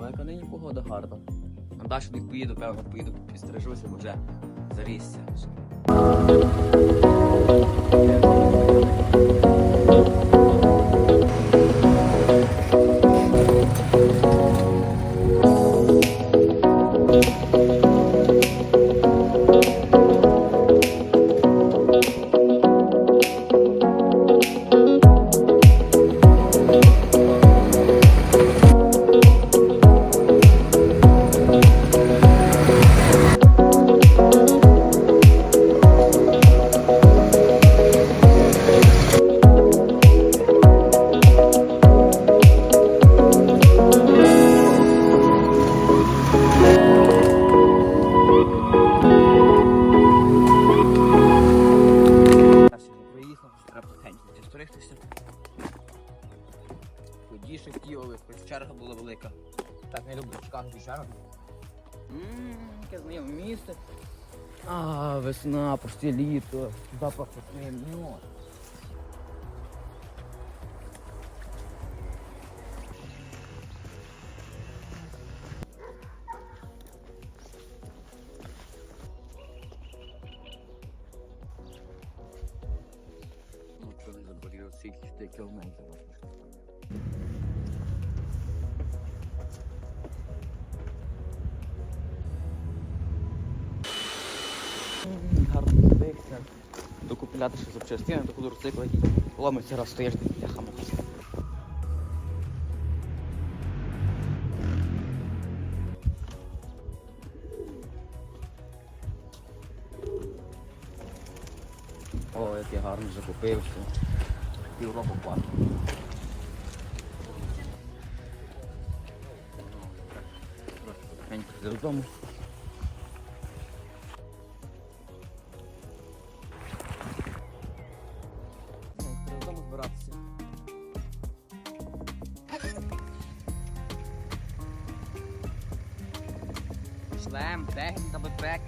Ну, яка нині погода гарна. На дачу не поїду, певно, поїду, підстрижуся, бо вже зарісся. Так не люблю чекати вечора. Ммм, яке знайоме місце. А, весна, почти літо, запах весни, ну. Ну, не заболів, скільки кілометрів. Збився. Докупляти ще запчастини, до квадроцикла і ломиться раз стоїш для хамуха. О, як я гарно закупився. Півроку плату. Трошки додому. gedaan, denk dat back.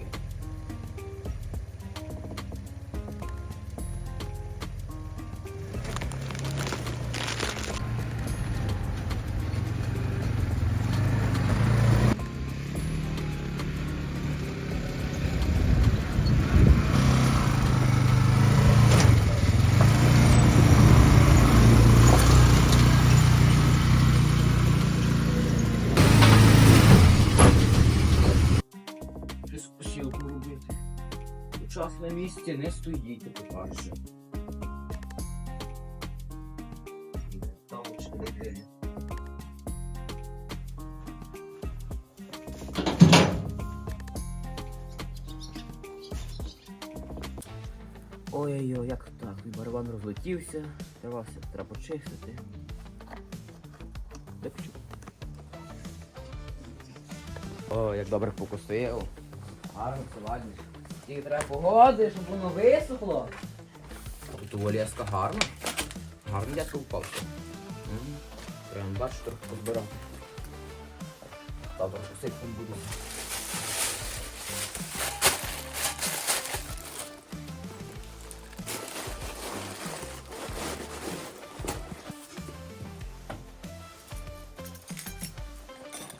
Місці не стоїть, по-перше. Ой-ой-ой, як так? Барабан розлетівся, треба все треба почистити. Де почу? О, як добре покусив. Гарно це ладніше. Тільки треба погоди, щоб воно висохло. Тут у леска гарно. Гарно леска впався. Прям бачу, трохи позбирав. Добре, посипком буду.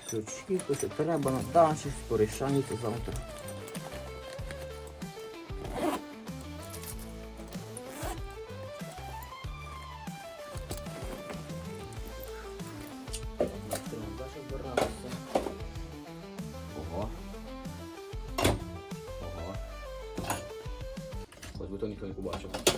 Крючки, то що треба на дачі, порішається завтра. 你看，你看，不错，不错。